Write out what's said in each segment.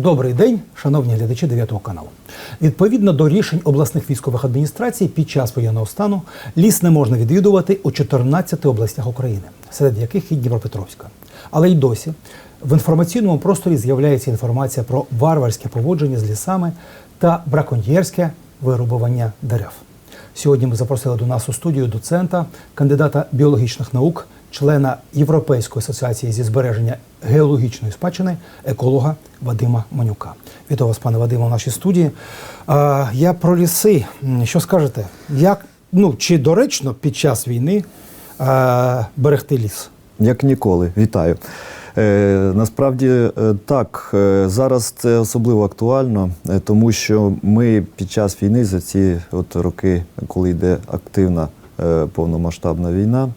Добрий день, шановні глядачі 9 каналу. Відповідно до рішень обласних військових адміністрацій, під час воєнного стану ліс не можна відвідувати у 14 областях України, серед яких і Дніпропетровська. Але й досі в інформаційному просторі з'являється інформація про варварське поводження з лісами та браконьєрське вирубування дерев. Сьогодні ми запросили до нас у студію доцента, кандидата біологічних наук, члена Європейської асоціації зі збереження геологічної спадщини, еколога Вадима Манюка. Вітаю вас, пане Вадиме, в нашій студії. А, я про ліси. Що скажете? Як ну чи доречно під час війни а, берегти ліс? Як ніколи, вітаю. Е, насправді е, так, е, зараз це особливо актуально, е, тому що ми під час війни за ці от роки, коли йде активна е, повномасштабна війна,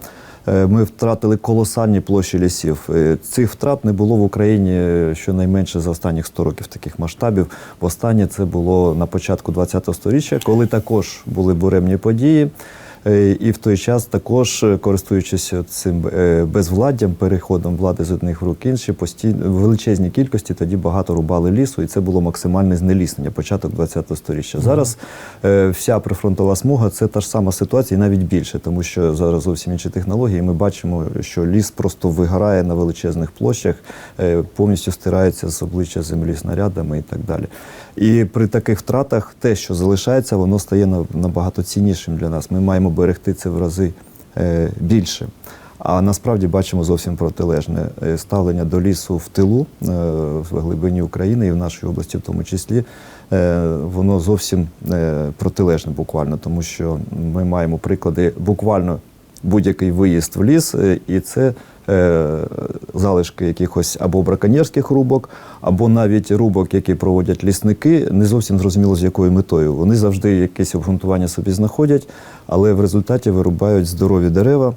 ми втратили колосальні площі лісів. Е, Цих втрат не було в Україні е, щонайменше за останніх 100 років таких масштабів. Востаннє це було на початку ХХ століття, коли також були буремні події. Е, І в той час також, е, користуючись цим е, безвладдям, переходом влади з одних в рук інші, постійно в величезній кількості тоді багато рубали лісу, і це було максимальне знеліснення, початок ХХ століття. Зараз вся прифронтова смуга це та ж сама ситуація, і навіть більше, тому що зараз зовсім інші технології. Ми бачимо, що ліс просто вигорає на величезних площах, повністю стирається з обличчя землі снарядами і так далі. І при таких втратах те, що залишається, воно стає набагато ціннішим для нас. Ми маємо берегти це в рази е, більше. А насправді бачимо зовсім протилежне Е, ставлення до лісу в тилу е, в глибині України і в нашій області, в тому числі, воно зовсім протилежне буквально, тому що ми маємо приклади буквально будь-який виїзд в ліс, е, і це е, залишки якихось або браконьєрських рубок, або навіть рубок, які проводять лісники, не зовсім зрозуміло з якою метою. Вони завжди якесь обґрунтування собі знаходять, але в результаті вирубають здорові дерева,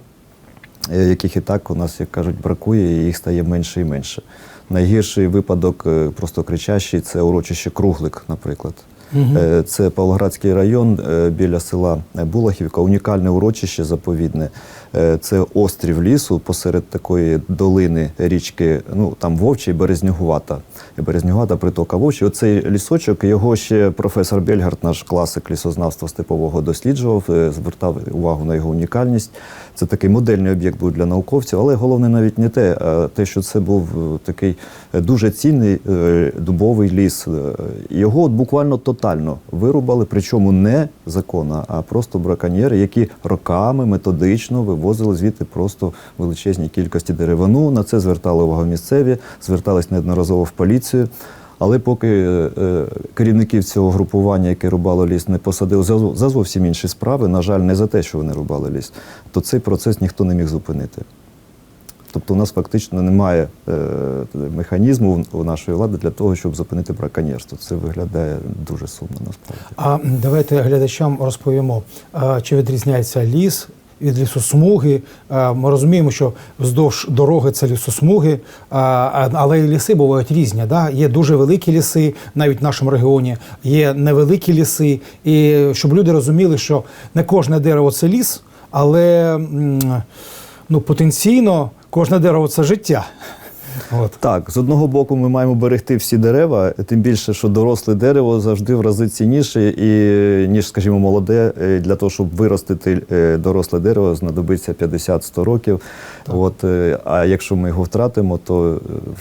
е, яких і так у нас, як кажуть, бракує, і їх стає менше і менше. Найгірший випадок, просто кричащий, це урочище Круглик, наприклад. Е, Це Павлоградський район е, біля села Булахівка, унікальне урочище заповідне. Е, Це острів лісу посеред такої долини річки, ну там Вовча і Березнюгувата. І Березнюгувата притока Вовчі. Оцей лісочок, його ще професор Бельгард, наш класик лісознавства степового, досліджував, е, звертав увагу на його унікальність. Це такий модельний об'єкт був для науковців, але головне навіть не те, а те, що це був е, такий дуже цінний дубовий ліс. Його от буквально тотально вирубали, причому не законно, а просто браконьєри, які роками методично вивозили звідти просто величезні кількості деревину. На це звертали увагу місцеві, звертались неодноразово в поліцію. Але поки е, керівників цього групування, яке рубало ліс, не посадили за, зовсім інші справи, на жаль, не за те, що вони рубали ліс, то цей процес ніхто не міг зупинити. Тобто у нас фактично немає е, механізму у нашої влади для того, щоб зупинити браконьєрство. Це виглядає дуже сумно насправді. А давайте глядачам розповімо, чи відрізняється ліс від лісосмуги. Ми розуміємо, що вздовж дороги це лісосмуги, а- але ліси бувають різні. Да? Є дуже великі ліси, навіть в нашому регіоні, є невеликі ліси. І щоб люди розуміли, що не кожне дерево це ліс, але ну, потенційно кожне дерево це життя. От. Так, з одного боку, ми маємо берегти всі дерева, тим більше, що доросле дерево завжди в рази цінніше, і ніж, скажімо, молоде. Е, Для того, щоб виростити е, доросле дерево, знадобиться 50-100 років. От, е, а якщо ми його втратимо, то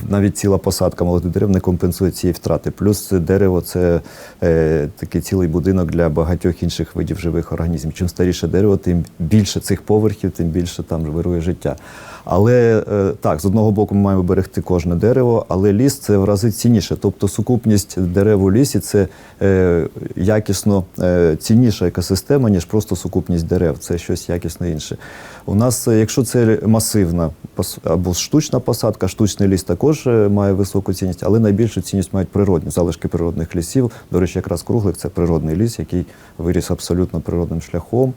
навіть ціла посадка молодих дерев не компенсує цієї втрати. Плюс дерево це е, такий цілий будинок для багатьох інших видів живих організмів. Чим старіше дерево, тим більше цих поверхів, тим більше там вирує життя. Але е, так, з одного боку, ми маємо берегти кожне дерево, але ліс це в рази цінніше. Тобто сукупність дерев у лісі це е, якісно е, цінніша екосистема, ніж просто сукупність дерев. Це щось якісно інше. У нас, якщо це масивна або штучна посадка, штучний ліс також має високу цінність, але найбільшу цінність мають природні залишки природних лісів. До речі, якраз круглик це природний ліс, який виріс абсолютно природним шляхом.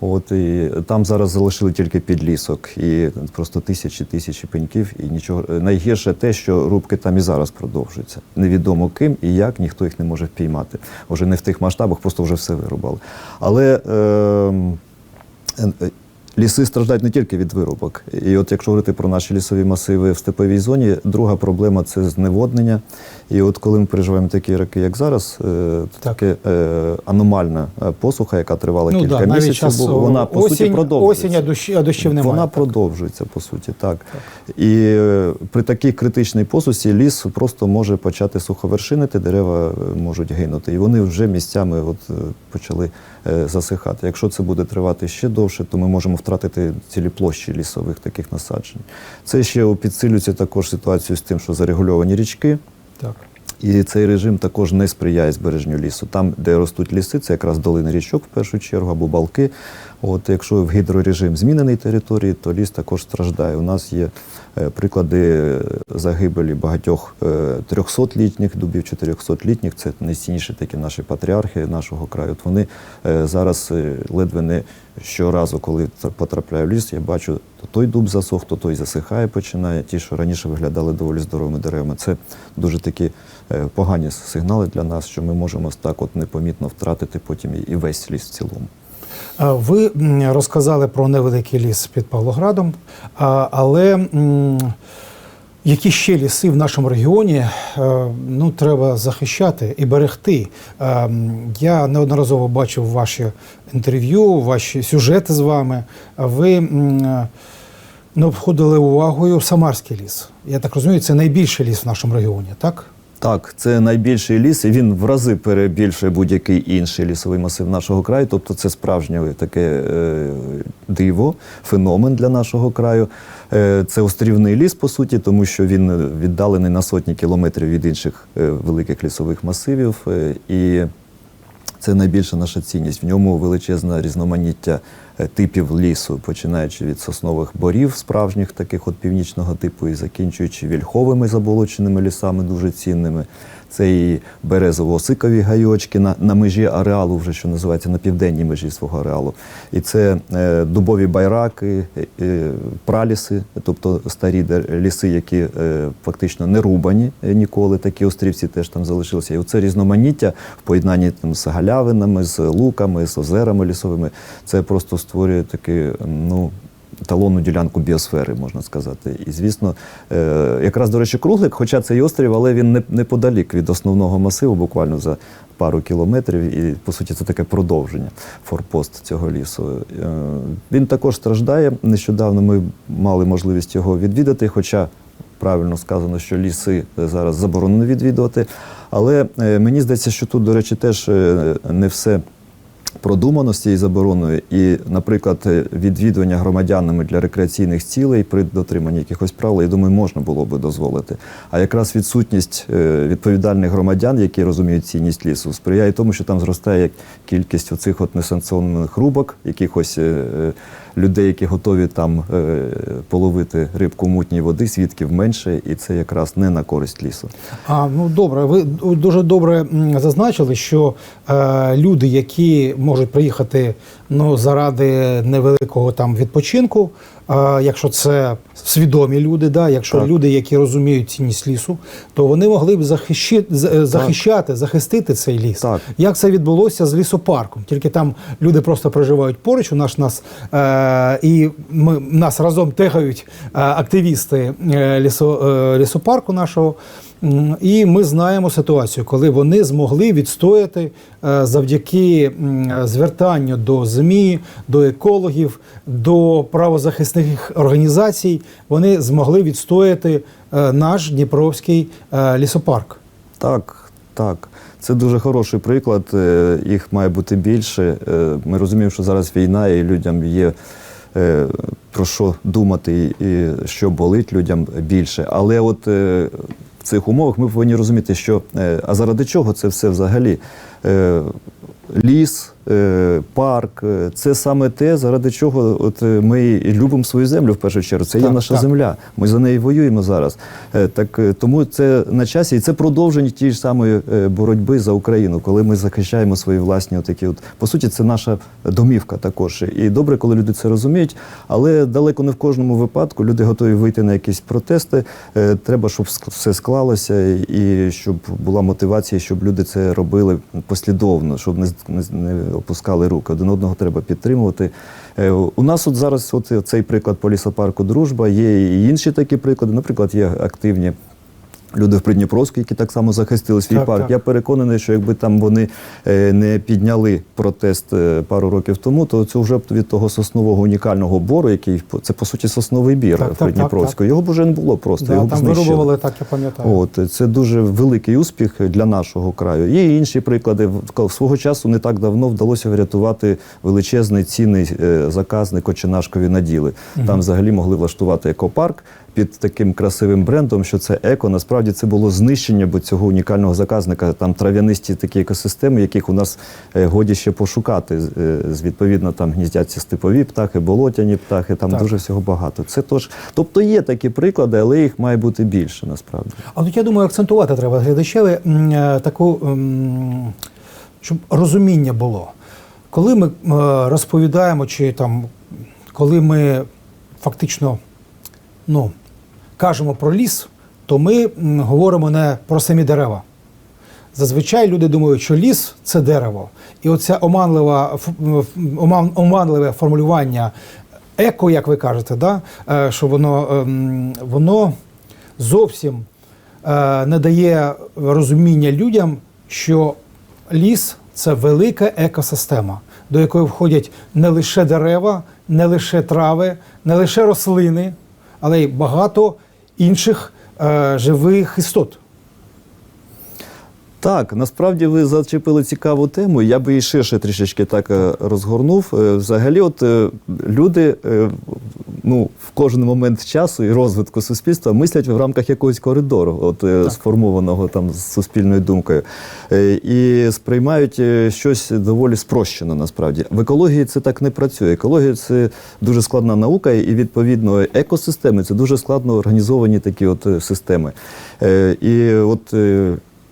От і там зараз залишили тільки підлісок, і просто тисячі тисячі пеньків, і нічого найгірше те, що рубки там і зараз продовжуються. Невідомо ким і як ніхто їх не може впіймати. Уже не в тих масштабах, просто вже все вирубали. Але ем, е, Ліси страждають не тільки від вирубок. І от якщо говорити про наші лісові масиви в степовій зоні, друга проблема це зневоднення. І от коли ми переживаємо такі роки, як зараз, е, Так. таке е, аномальна е, посуха, яка тривала Ну кілька да, місяців, бо вона по суті продовжується. осінь, а а дощів немає. Вона так. продовжується по суті, так. І е, при такій критичній посусі ліс просто може почати суховершинити, дерева можуть гинути. І вони вже місцями от, почали е, засихати. Якщо це буде тривати ще довше, то ми можемо втратити цілі площі лісових таких насаджень. Це ще підсилюється також ситуацію з тим, що зарегульовані річки. Так. І цей режим також не сприяє збереженню лісу. Там, де ростуть ліси, це якраз долини річок в першу чергу або балки. От якщо в гідрорежим змінений території, то ліс також страждає. У нас є е, приклади загибелі багатьох е, 300-літніх дубів, 400-літніх. Це найцінніші такі наші патріархи нашого краю. От вони е, зараз ледве не щоразу, коли тр- потрапляю в ліс, я бачу, то той дуб засох, то той засихає, починає. Ті, що раніше виглядали доволі здоровими деревами. Це дуже такі погані сигнали для нас, що ми можемо так от непомітно втратити потім і весь ліс в цілому. Ви розказали про невеликий ліс під Павлоградом, але які ще ліси в нашому регіоні е, ну, треба захищати і берегти? Е, Я неодноразово бачив ваші інтерв'ю, ваші сюжети з вами. Ви не обходили увагою Самарський ліс. Я так розумію, це найбільший ліс в нашому регіоні, так? Так, це найбільший ліс, і він в рази перебільшує будь-який інший лісовий масив нашого краю. Тобто це справжнє таке е, диво, феномен для нашого краю. Е, це острівний ліс, по суті, тому що він віддалений на сотні кілометрів від інших е, великих лісових масивів. Е, і це найбільша наша цінність. В ньому величезне різноманіття типів лісу, починаючи від соснових борів, справжніх таких от північного типу, і закінчуючи вільховими заболоченими лісами, дуже цінними. Це і березово-осикові гайочки на, на межі ареалу, вже що називається на південній межі свого ареалу. І це е, дубові байраки, е, е, праліси, тобто старі ліси, які е, фактично не рубані е, ніколи. Такі острівці теж там залишилися. І оце різноманіття в поєднанні там, з галявинами, з луками, з озерами лісовими. Це просто створює таке, ну. Талонну ділянку біосфери, можна сказати. І, звісно, е, якраз, до речі, круглик, хоча це і острів, але він неподалік від основного масиву, буквально за пару кілометрів. І, по суті, це таке продовження, форпост цього лісу. Е, він також страждає. Нещодавно ми мали можливість його відвідати, хоча правильно сказано, що ліси зараз заборонено відвідувати. Але е, мені здається, що тут, до речі, теж е, не все продумано і забороною. І, наприклад, відвідування громадянами для рекреаційних цілей при дотриманні якихось правил, я думаю, можна було би дозволити. А якраз відсутність е, відповідальних громадян, які розуміють цінність лісу, сприяє тому, що там зростає кількість оцих от несанкціонованих рубок, якихось е, е, людей, які готові там е, половити рибку мутній води, свідків менше, і це якраз не на користь лісу. А ну добре, ви дуже добре зазначили, що е, люди, які можуть приїхати ну заради невеликого там відпочинку, якщо це свідомі люди, да, якщо Так. люди, які розуміють цінність лісу, то вони могли б захищи, е, захищати, захистити цей ліс. Так. Як це відбулося з лісопарком? Тільки там люди просто проживають поруч. У нас нас е, і ми нас разом тегають е, активісти е, лісо, е, лісопарку нашого. І ми знаємо ситуацію, коли вони змогли відстояти е, завдяки звертанню до ЗМІ, до екологів, до правозахисних організацій. Вони змогли відстояти е, наш Дніпровський е, лісопарк. Так, так. Це дуже хороший приклад. Їх має бути більше. Ми розуміємо, що зараз війна, і людям є про що думати, і що болить людям більше. Але от в цих умовах ми повинні розуміти, що е, а заради чого це все взагалі? Е, Ліс, парк е, це саме те, заради чого от е, ми любимо свою землю в першу чергу. Це є наша так. земля. Ми за неї воюємо зараз. Е, Так е, тому це на часі, і це продовження тієї ж самої е, боротьби за Україну, коли ми захищаємо свої власні отакі. От по суті, це наша домівка також. І добре, коли люди це розуміють, але далеко не в кожному випадку люди готові вийти на якісь протести. Е, Треба, щоб все склалося, і щоб була мотивація, щоб люди це робили послідовно, щоб не, не опускали руки. Один одного треба підтримувати. Е, У нас от зараз от цей приклад по лісопарку Дружба, є і інші такі приклади. Наприклад, є активні. Люди в Придніпровську, які так само захистили свій Так, парк. так. Я переконаний, що якби там вони е, не підняли протест е, пару років тому, то це вже б від того соснового унікального бору, який це по суті сосновий бір Так, в Придніпровську. Його б вже не було просто. Да, його б там знищили. вирубували, так я пам'ятаю. От це дуже великий успіх для нашого краю. Є і інші приклади. В- Свого часу не так давно вдалося врятувати величезний цінний е, заказник Очинашкові наділи. Там взагалі могли влаштувати екопарк під таким красивим брендом, що це еко. Насправді це було знищення бо цього унікального заказника. Там трав'янисті такі екосистеми, яких у нас е, годі ще пошукати. Е, Відповідно, там гніздяться степові птахи, болотяні птахи. Там Так. дуже всього багато. Це тож, тобто є такі приклади, але їх має бути більше насправді. А тут я думаю, акцентувати треба глядачеві е, таку, щоб розуміння було. Коли ми розповідаємо, чи там, коли ми фактично ну, кажемо про ліс, то ми говоримо не про самі дерева. Зазвичай люди думають, що ліс це дерево. І оця оманлива, ф- м, оман- оманливе формулювання еко, як ви кажете, да? е, що воно, ем, воно зовсім е, не дає розуміння людям, що ліс це велика екосистема, до якої входять не лише дерева, не лише трави, не лише рослини, але й багато інших живих істот. Так, насправді ви зачепили цікаву тему. Я би і ширше трішечки так е, розгорнув. Е, Взагалі, от е, люди ну, в кожен момент часу і розвитку суспільства мислять в рамках якогось коридору, от сформованого там з суспільною думкою, і сприймають щось доволі спрощено. Насправді в екології це так не працює. Екологія це дуже складна наука, і відповідно екосистеми це дуже складно організовані такі от системи. І от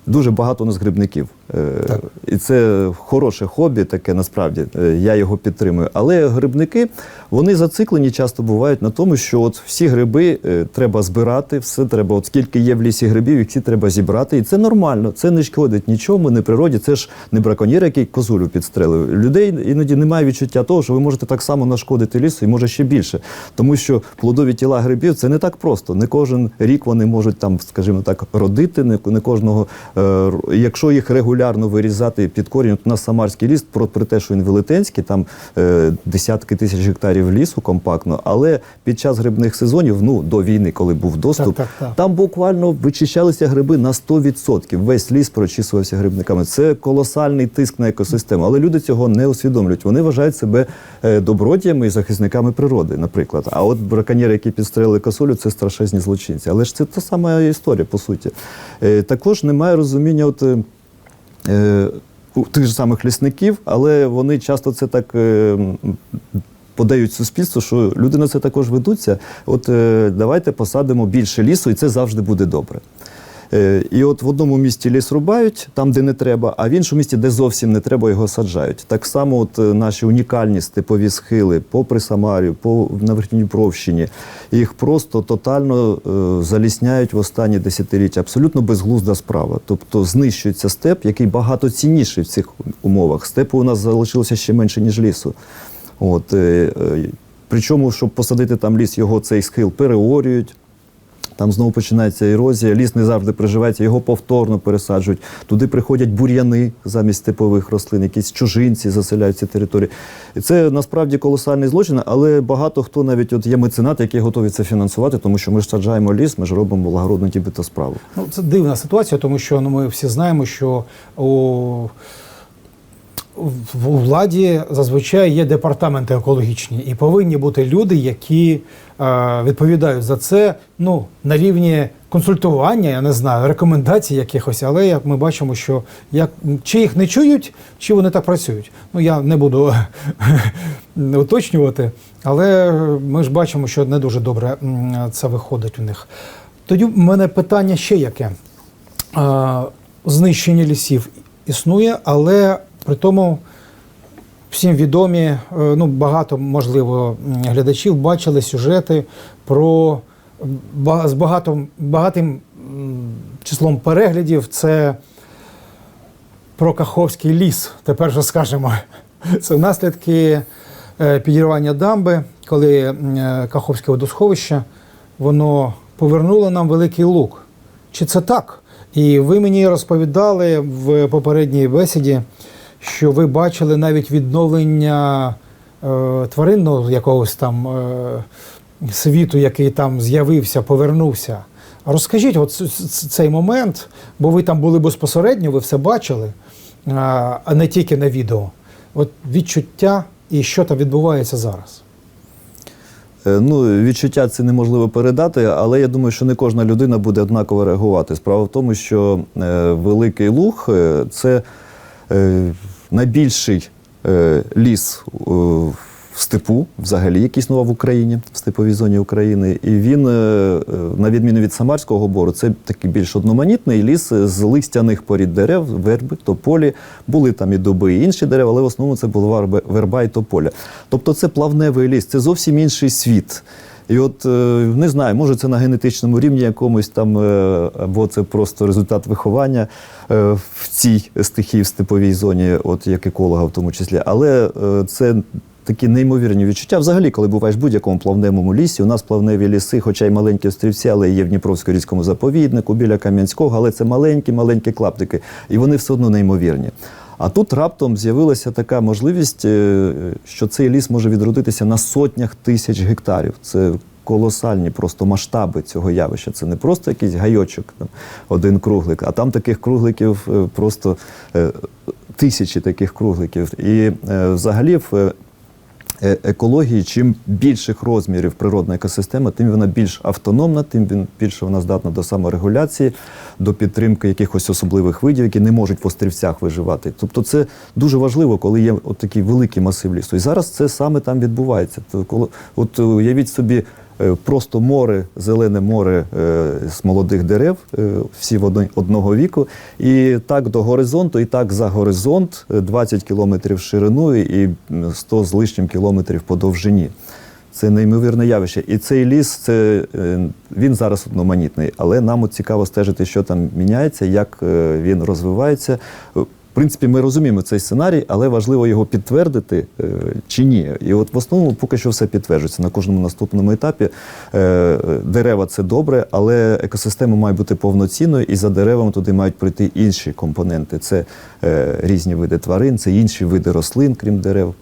Дуже багато у нас грибників. Е, Так. І це хороше хобі, таке насправді. Е, Я його підтримую. Але грибники вони зациклені часто бувають на тому, що от всі гриби е, треба збирати, все треба, от скільки є в лісі грибів, їх всі треба зібрати. І це нормально, це не шкодить нічому, не природі. Це ж не браконьєр, який козулю підстрелив. Людей іноді немає відчуття того, що ви можете так само нашкодити лісу і може ще більше. Тому що плодові тіла грибів це не так просто. Не кожен рік вони можуть там, скажімо так, родити, не, кожного. Е, якщо їх регулярно вирізати під корінь, от у нас Самарський ліс, про, при те, що він велетенський, там е, десятки тисяч гектарів лісу компактно, але під час грибних сезонів, ну до війни, коли був доступ, Так, так, так. там буквально вичищалися гриби на 100%. Весь ліс прочісувався грибниками. Це колосальний тиск на екосистему. Але люди цього не усвідомлюють. Вони вважають себе е, добродіями і захисниками природи, наприклад. А от браконьєри, які підстрелили косулю, це страшезні злочинці. Але ж це та сама історія, по суті. Е, Також немає розуміння. От, е, тих же самих лісників, але вони часто це так е, подають суспільству, що люди на це також ведуться. От е, давайте посадимо більше лісу, і це завжди буде добре. Е, І от в одному місті ліс рубають, там, де не треба, а в іншому місті, де зовсім не треба, його саджають. Так само, от е, наші унікальні степові схили попри Самарію, по на Верхньодніпровщині, їх просто тотально е, залісняють в останні десятиліття. Абсолютно безглузда справа. Тобто знищується степ, який багато цінніший в цих умовах. Степу у нас залишилося ще менше, ніж лісу. От, е, е, причому, щоб посадити там ліс, його цей схил переорюють. Там знову починається ерозія, ліс не завжди приживається, його повторно пересаджують. Туди приходять бур'яни замість типових рослин, якісь чужинці заселяють ці території. І це насправді колосальний злочин, але багато хто навіть от є меценати, які готові це фінансувати, тому що ми ж саджаємо ліс, ми ж робимо благородну тібито справу. Ну, це дивна ситуація, тому що ну, ми всі знаємо, що у, у владі зазвичай є департаменти екологічні, і повинні бути люди, які е, відповідають за це ну, на рівні консультування, я не знаю, рекомендацій якихось, але як ми бачимо, що як, чи їх не чують, чи вони так працюють. Ну, я не буду уточнювати, але ми ж бачимо, що не дуже добре це виходить у них. Тоді в мене питання ще яке. Е, Знищення лісів існує, але при тому всім відомі, е, ну багато, можливо, глядачів бачили сюжети про з багатим, багатим числом переглядів. Це про Каховський ліс. Тепер же скажемо Це наслідки е, підірвання дамби, коли е, Каховське водосховище воно повернуло нам великий лук. Чи це так? І ви мені розповідали в попередній бесіді, що ви бачили навіть відновлення е, тваринного якогось там е, світу, який там з'явився, повернувся. Розкажіть от цей момент, бо ви там були безпосередньо, ви все бачили, а не тільки на відео. От відчуття і що там відбувається зараз. Е, Ну, відчуття це неможливо передати, але я думаю, що не кожна людина буде однаково реагувати. Справа в тому, що е, Великий Луг е, це найбільший е, ліс е, в степу, взагалі, який існував в Україні, в степовій зоні України. І він, е, е, на відміну від Самарського бору, це такий більш одноманітний ліс з листяних порід дерев, верби, тополі. Були там і дуби, і інші дерева, але в основному це була верба- і тополя. Тобто це плавневий ліс, це зовсім інший світ. І от е, не знаю, може це на генетичному рівні якомусь там, е, або це просто результат виховання е, в цій стихії в степовій зоні, от як еколога в тому числі. Але е, це такі неймовірні відчуття. Взагалі, коли буваєш в будь-якому плавневому лісі, у нас плавневі ліси, хоча й маленькі острівці, але є в Дніпровсько-різькому заповіднику, біля Кам'янського, але це маленькі, маленькі клаптики, і вони все одно неймовірні. А тут раптом з'явилася така можливість, е, що цей ліс може відродитися на сотнях тисяч гектарів. Це колосальні просто масштаби цього явища. Це не просто якийсь гайочок, там, один круглик, а там таких кругликів е, просто е, тисячі таких кругликів. І е, взагалі в екології, чим більших розмірів природна екосистема, тим вона більш автономна, тим він більше вона здатна до саморегуляції, до підтримки якихось особливих видів, які не можуть в острівцях виживати. Тобто, це дуже важливо, коли є от такий великий масив лісу. І зараз це саме там відбувається. То коли от уявіть собі. Е, Просто море, зелене море е, з молодих дерев, е, всі одного віку, і так до горизонту, і так за горизонт, е, 20 кілометрів шириною і 100 з лишнім кілометрів по довжині. Це неймовірне явище. І цей ліс, це, він зараз одноманітний, але нам от цікаво стежити, що там міняється, як він розвивається. В принципі, ми розуміємо цей сценарій, але важливо його підтвердити е, чи ні. І от в основному поки що все підтверджується. На кожному наступному етапі е, дерева це добре, але екосистема має бути повноцінною, і за деревами туди мають прийти інші компоненти. Це е, різні види тварин, це інші види рослин, крім дерев.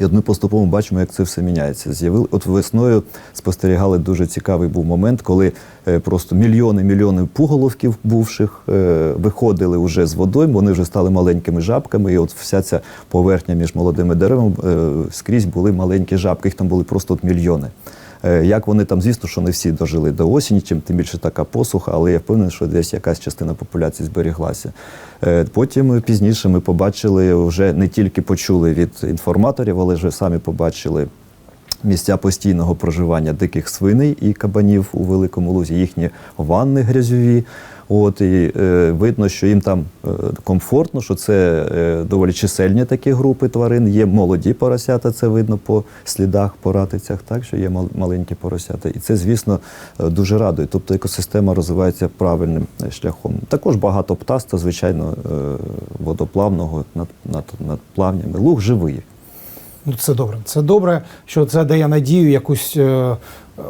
І от ми поступово бачимо, як це все міняється. З'явили от весною спостерігали дуже цікавий був момент, коли е, просто мільйони мільйони пуголовків бувших е, виходили вже з водою, вони вже стали маленькими жабками. І от вся ця поверхня між молодими деревами е, скрізь були маленькі жабки. Їх там були просто от мільйони. Е, Як вони там, звісно, що не всі дожили до осені, чим тим більше така посуха, але я впевнений, що десь якась частина популяції зберіглася. Е, Потім е, пізніше ми побачили, вже не тільки почули від інформаторів, але вже самі побачили місця постійного проживання диких свиней і кабанів у великому лузі, їхні ванни грязьові. От і е, видно, що їм там е, комфортно, що це е, доволі чисельні такі групи тварин. Є молоді поросята, це видно по слідах, по ратицях, так що є мал- маленькі поросята. І це, звісно, е, дуже радує. Тобто екосистема розвивається правильним е, шляхом. Також багато птаста, звичайно, е, водоплавного над, над, над плавнями. Луг живий. Ну, це добре. Це добре, що це дає надію якусь. Е,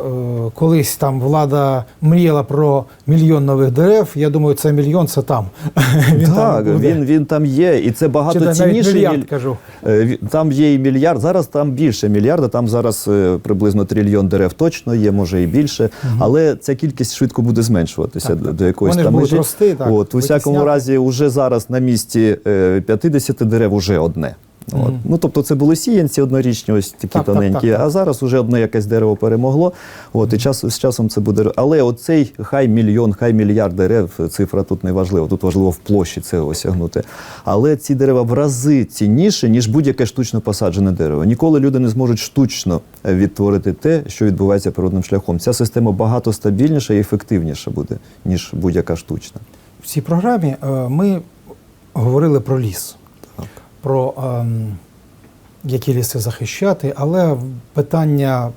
колись там влада мріяла про мільйон нових дерев. Я думаю, це мільйон це там. Він так, там він, він там є, і це багато навіть цінніше. мільярд, ніж- кажу. Е, Там є і мільярд. Зараз там більше мільярда. Там зараз е, приблизно трильйон дерев точно є, може і більше. Але ця кількість швидко буде зменшуватися Так, до, до якоїсь Вони ж там будуть межі. рости, так, От у всякому разі, уже зараз на місці е, 50 дерев уже одне. От. Ну, тобто це були сіянці однорічні, ось такі Так, тоненькі, так, так. а зараз уже одне якесь дерево перемогло. От, і час, з часом це буде. Але оцей хай мільйон, хай мільярд дерев, цифра тут не важлива. Тут важливо в площі це осягнути. Але ці дерева в рази цінніші, ніж будь-яке штучно посаджене дерево. Ніколи люди не зможуть штучно відтворити те, що відбувається природним шляхом. Ця система багато стабільніша і ефективніша буде, ніж будь-яка штучна. В цій програмі е, ми говорили про ліс. Про ем, які ліси захищати, але питання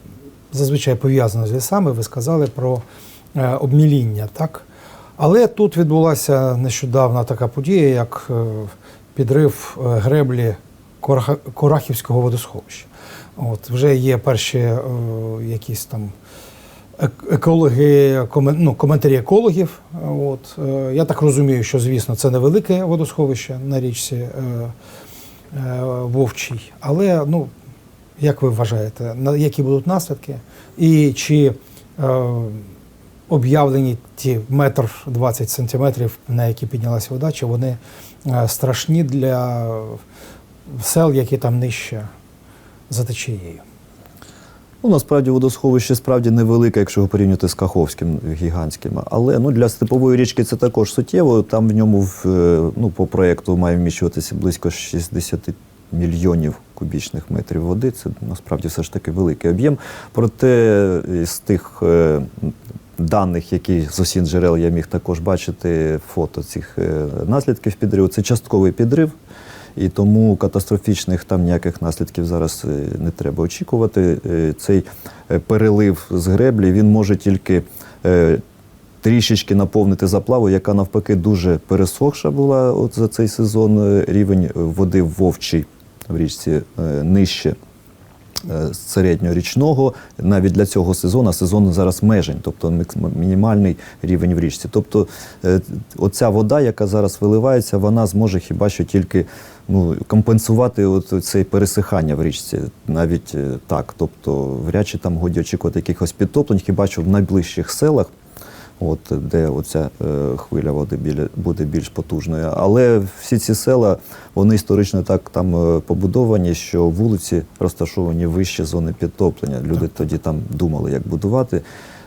зазвичай пов'язане з лісами. Ви сказали про е, обміління, так? Але тут відбулася нещодавно така подія, як е, підрив е, греблі Корахівського водосховища. От, вже є перші е, якісь там екологи, комен, ну, коментарі екологів. От, е, я так розумію, що, звісно, це невелике водосховище на річці е, е, Вовчій. Але, ну, як ви вважаєте, які будуть наслідки? І чи е, об'явлені ті метр 20 сантиметрів, на які піднялася вода, чи вони е, страшні для сел, які там нижче за течією? Ну, насправді водосховище справді невелике, якщо його порівнювати з Каховським гігантським. Але ну, для степової річки це також суттєво. Там в ньому в, е, ну, по проєкту має вміщуватися близько 60 мільйонів кубічних метрів води. Це насправді все ж таки великий об'єм. Проте е, з тих е, даних, які з усіх джерел я міг також бачити фото цих наслідків підриву, це частковий підрив. І тому катастрофічних там ніяких наслідків зараз е, не треба очікувати. Е, Цей е, перелив з греблі він може тільки трішечки наповнити заплаву, яка навпаки дуже пересохша була от за цей сезон. Рівень води в Вовчій в річці нижче середньорічного. Навіть для цього сезону сезон зараз межень, тобто мінімальний рівень в річці. Тобто оця вода, яка зараз виливається, вона зможе хіба що тільки ну, компенсувати от це пересихання в річці. Навіть е, так. Тобто, вряд чи там годі очікувати якихось підтоплень, хіба що в найближчих селах. От де оця е, хвиля води біля буде більш потужною. Але всі ці села вони історично так там е, побудовані, що вулиці розташовані вище зони підтоплення. Люди тоді там думали, як будувати.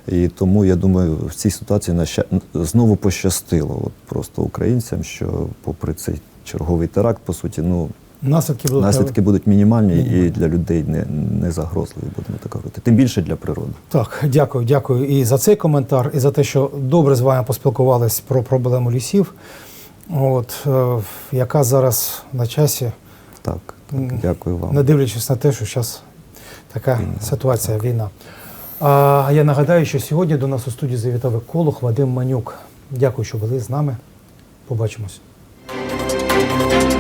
І тому я думаю, в цій ситуації на ща- знову пощастило от просто українцям, що попри цей черговий теракт, по суті, ну Наслідки будуть наслідки будуть мінімальні Мінімальні. і для людей не, не загрозливі, будемо так говорити. Тим більше для природи. Так, дякую, дякую і за цей коментар, і за те, що добре з вами поспілкувались про проблему лісів, от, е, яка зараз на часі, Так, так дякую вам. не дивлячись на те, що зараз така Війна, ситуація, війна. А я нагадаю, що сьогодні до нас у студії завітав еколог Вадим Манюк. Дякую, що були з нами. Побачимось. Музика